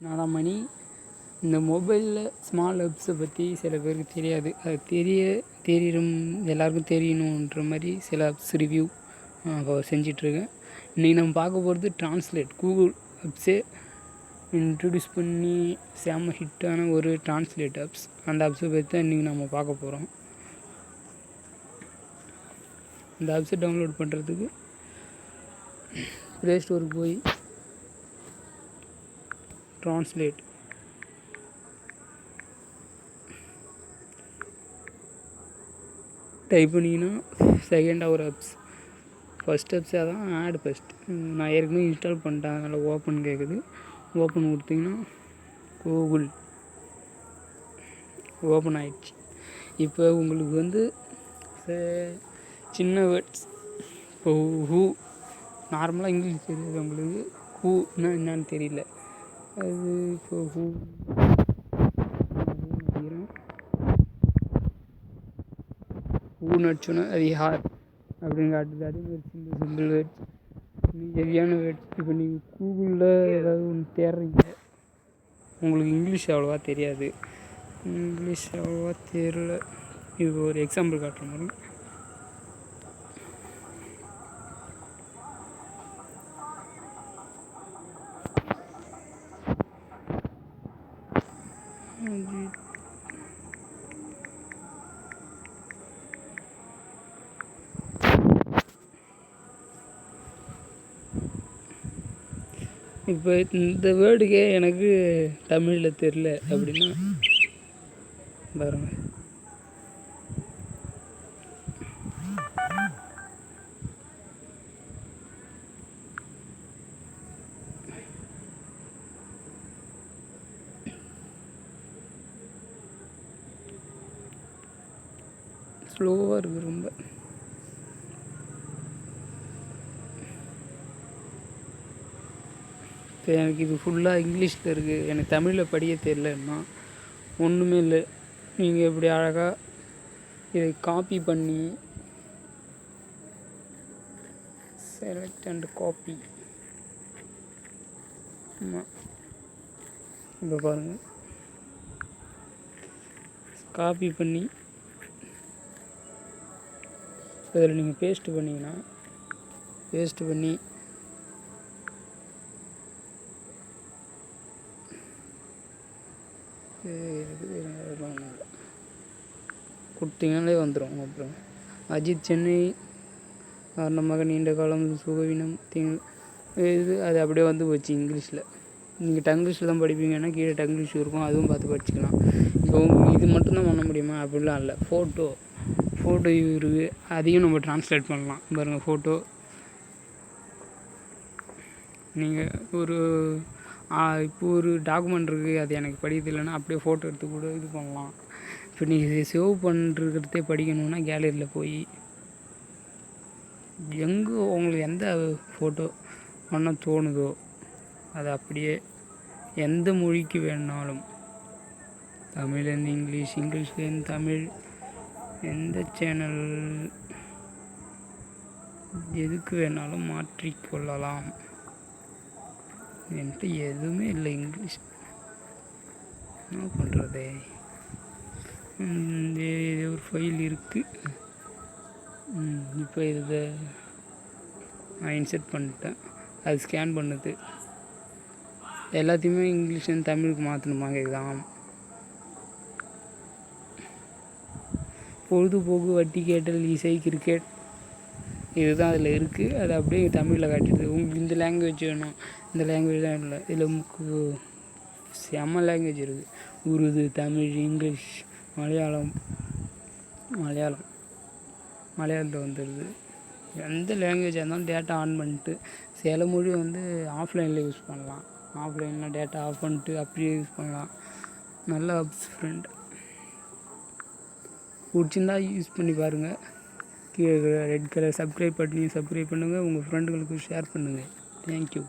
நாலாம் மணி இந்த மொபைலில் ஸ்மால் ஆப்ஸை பற்றி சில பேருக்கு தெரியாது. அது தெரிய தெரியும் எல்லாருக்கும் தெரியணுன்ற மாதிரி சில ஆப்ஸ் ரிவ்யூ செஞ்சிட்ருக்கேன் இன்றைக்கி நம்ம பார்க்க போகிறது ட்ரான்ஸ்லேட் கூகுள் ஆப்ஸே இன்ட்ரடியூஸ் பண்ணி செம்ம ஹிட்டான ஒரு ட்ரான்ஸ்லேட் ஆப்ஸ் அந்த ஆப்ஸை பற்றி தான் இன்றைக்கி நம்ம பார்க்க போகிறோம் இந்த ஆப்ஸை டவுன்லோட் பண்ணுறதுக்கு ப்ளே ஸ்டோருக்கு போய் ட்ரான்ஸ்லேட் டைப் பண்ணிங்கன்னா செகண்ட் ஒரு ஆப்ஸ் ஃபஸ்ட் ஆப்ஸே தான் ஆட் ஃபஸ்ட் நான் ஏற்கனவே இன்ஸ்டால் பண்ணிட்டேன் அதனால் ஓப்பன் கேட்குது ஓப்பன் கொடுத்தீங்கன்னா கூகுள் ஓப்பன் ஆயிடுச்சு. இப்போ உங்களுக்கு வந்து ச- சின்ன வேர்ட்ஸ் இப்போ ஹூ நார்மலாக இங்கிலீஷ் தெரியாது உங்களுக்கு ஹூனா என்னன்னு தெரியல. அது இப்போ ஊ நடிச்சோன்னா அது யார் அப்படின்னு காட்டுது. அதே மாதிரி சிம்பிள் சிம்பிள் வேர்ட்ஸ் ஹெவியான வேர்ட்ஸ் இப்போ நீங்கள் கூகுளில் ஏதாவது ஒன்று தேடுறீங்க. உங்களுக்கு இங்கிலீஷ் அவ்வளோவா தெரியாது. இங்கிலீஷ் அவ்வளோவா தெரில இது ஒரு எக்ஸாம்பிள் காட்டுற மாதிரி. இப்போ இந்த வேர்டுக்கே எனக்கு தமிழில் தெரில அப்படின்னா பாருங்கள் ஸ்லோவாக இருக்குது ரொம்ப. இப்போ எனக்கு இது ஃபுல்லாக இங்கிலீஷில் இருக்குது எனக்கு தமிழில் படிக்க தெரிலன்னா ஒன்றுமே இல்லை. நீங்கள் இப்படி அழகாக இதை காப்பி பண்ணி செலக்ட் அண்ட் காப்பி ஆமாம் இப்போ பாருங்கள் காப்பி பண்ணி இதில் நீங்கள் பேஸ்ட்டு பண்ணிங்கன்னா பேஸ்ட் பண்ணி கொடுத்தீங்கனாலே வந்துடும் அப்புறம் அஜித் சென்னை காரணமாக நீண்ட காலம் சுகவீனம் திங் இது அது அப்படியே வந்து போச்சு இங்கிலீஷில். நீங்கள் டங்கிலீஷில் தான் படிப்பீங்கன்னா கீழே டங்கிலீஷ் இருக்கும் அதுவும் பார்த்து படிச்சுக்கலாம். இப்போ இது மட்டும்தான் பண்ண முடியுமா? அப்படிலாம் இல்லை. ஃபோட்டோ ஃபோட்டோ இருக்குது அதையும் நம்ம ட்ரான்ஸ்லேட் பண்ணலாம். பாருங்கள் ஃபோட்டோ நீங்கள் ஒரு இப்போ ஒரு டாக்குமெண்ட் இருக்குது அது எனக்கு படிக்க இல்லைன்னா அப்படியே ஃபோட்டோ எடுத்து கூட இது பண்ணலாம். இப்போ நீங்கள் சேவ் பண்ணுறதே படிக்கணுன்னா கேலரியில் போய் எங்கே உங்களுக்கு எந்த ஃபோட்டோ பண்ண தோணுதோ அதை அப்படியே எந்த மொழிக்கு வேணுனாலும் தமிழ்லேருந்து இங்கிலீஷ் இங்கிலீஷ்லேருந்து தமிழ் எந்த சேனல் எதுக்கு வேணாலும் மாற்றிக்கொள்ளலாம் என்கிட்ட எதுவுமே இல்லை இங்கிலீஷ். என்ன பண்ணுறது இது ஒரு ஃபைல் இருக்குது இப்போ இதை நான் இன்செர்ட் பண்ணிட்டேன். அது ஸ்கேன் பண்ணுது. எல்லாத்தையுமே இங்கிலீஷ்லேருந்து தமிழுக்கு மாற்றணுமா கேட்குதான் பொழுதுபோக்கு வட்டி கேட்டல் இசை கிரிக்கெட் இதுதான் அதில் இருக்குது அது அப்படியே தமிழில் காட்டிடுது. உங்களுக்கு இந்த லாங்குவேஜ் வேணும். இந்த லாங்குவேஜ் தான் இல்லை இதில் முக்கு செம்ம லாங்குவேஜ் இருக்குது உருது தமிழ் இங்கிலீஷ் மலையாளம் மலையாளம். மலையாளத்தில் வந்துடுது. எந்த லாங்குவேஜாக இருந்தாலும் டேட்டா ஆன் பண்ணிட்டு சில மொழி வந்து ஆஃப்லைனில் யூஸ் பண்ணலாம். ஆஃப்லைனில் டேட்டா ஆஃப் பண்ணிட்டு அப்படியே யூஸ் பண்ணலாம். நல்ல ஆப்ஸ் ஃப்ரெண்ட் பிடிச்சிருந்தா யூஸ் பண்ணி பாருங்கள் கீழே ரெட் கலர் சப்ஸ்கிரைப் பட்டனையும் சப்ஸ்கிரைப் பண்ணுங்கள் உங்கள் ஃப்ரெண்டுகளுக்கு ஷேர் பண்ணுங்கள் தேங்க்யூ